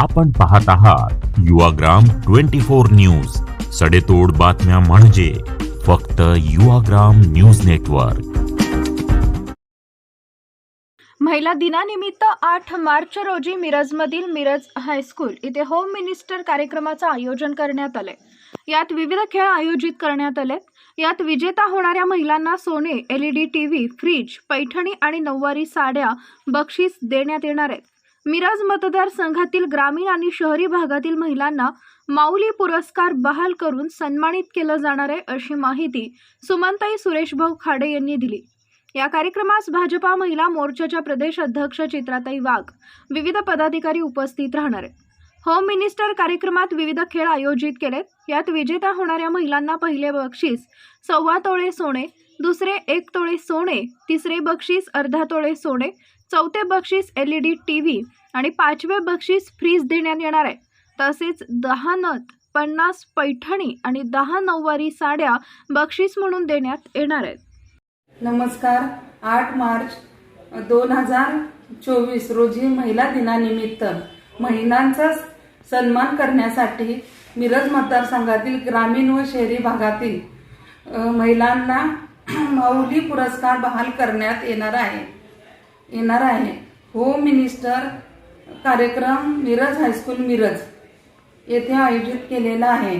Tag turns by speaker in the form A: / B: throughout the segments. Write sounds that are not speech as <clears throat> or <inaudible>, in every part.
A: आपण पाहत आहात युवाग्राम ट्वेंटी फोर न्यूज. सडेतोड बातम्या म्हणजे फक्त युवाग्राम न्यूज नेटवर्क.
B: महिला दिनानिमित्त आठ मार्च रोजी मिरजमधील मिरज हायस्कूल इथे होम मिनिस्टर कार्यक्रमाचं आयोजन करण्यात आले यात विविध खेळ आयोजित करण्यात आले. यात विजेता होणाऱ्या महिलांना सोने एलईडी टीव्ही फ्रीज पैठणी आणि नऊवारी साड्या बक्षीस देण्यात येणार आहेत. मिरज मतदारसंघातील ग्रामीण आणि शहरी भागातील महिलांना माऊली पुरस्कार बहाल करून सन्मानित केलं जाणार आहे अशी माहिती सुमनताई सुरेशभाऊ खाडे यांनी दिली. या कार्यक्रमास भाजपा महिला मोर्चाच्या प्रदेश अध्यक्ष चित्राताई वाघ विविध पदाधिकारी उपस्थित राहणार आहेत. होम मिनिस्टर कार्यक्रमात विविध खेळ आयोजित केलेत. यात विजेत्या होणाऱ्या महिलांना पहिले बक्षीस सव्वा तोळे सोने दुसरे एक तोळे सोने तिसरे बक्षीस अर्धा तोळे सोने चौथे बक्षीस L E D T V आणि पाचवे बक्षीस फ्रीज देण्यात येणार आहे. तसेच दहा नथ पन्नास पैठणी आणि दहा नऊवारी साड्या बक्षीस म्हणून देण्यात येणार आहेत.
C: नमस्कार. आठ मार्च दोन हजार चोवीस रोजी महिला दिनानिमित्त महिलांचा सन्मान करण्यासाठी मिरज मतदारसंघातील ग्रामीण व शहरी भागातील महिलांना <clears throat> माऊली पुरस्कार बहाल करण्यात येणार आहे. येणार आहे. होम मिनिस्टर कार्यक्रम मिरज हायस्कूल मिरज येथे आयोजित केलेला आहे.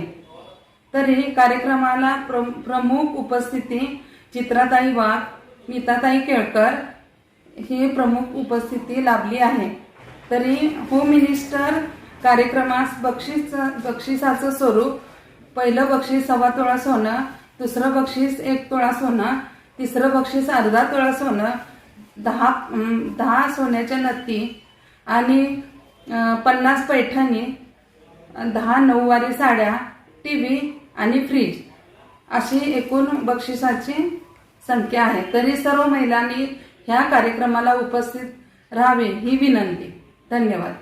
C: तरी कार्यक्रमाला प्र प्रमुख उपस्थिती चित्राताई वाघ नीताताई केळकर ही प्रमुख उपस्थिती लाभली आहे. तरी होम मिनिस्टर कार्यक्रमास बक्षीस बक्षिसाचं स्वरूप पहिलं बक्षीस सव्वा तोळा सोनं दुसरं बक्षीस एक तोळा सोनं तिसरं बक्षीस अर्धा तोळा सोनं दहा दहा सोन्याच्या नत्ती आणि पन्नास पैठणी दहा नऊवारी साड्या टी व्ही आणि फ्रीज अशी एकूण बक्षिसाची संख्या आहे. तरी सर्व महिलांनी ह्या कार्यक्रमाला उपस्थित राहावे ही विनंती. धन्यवाद.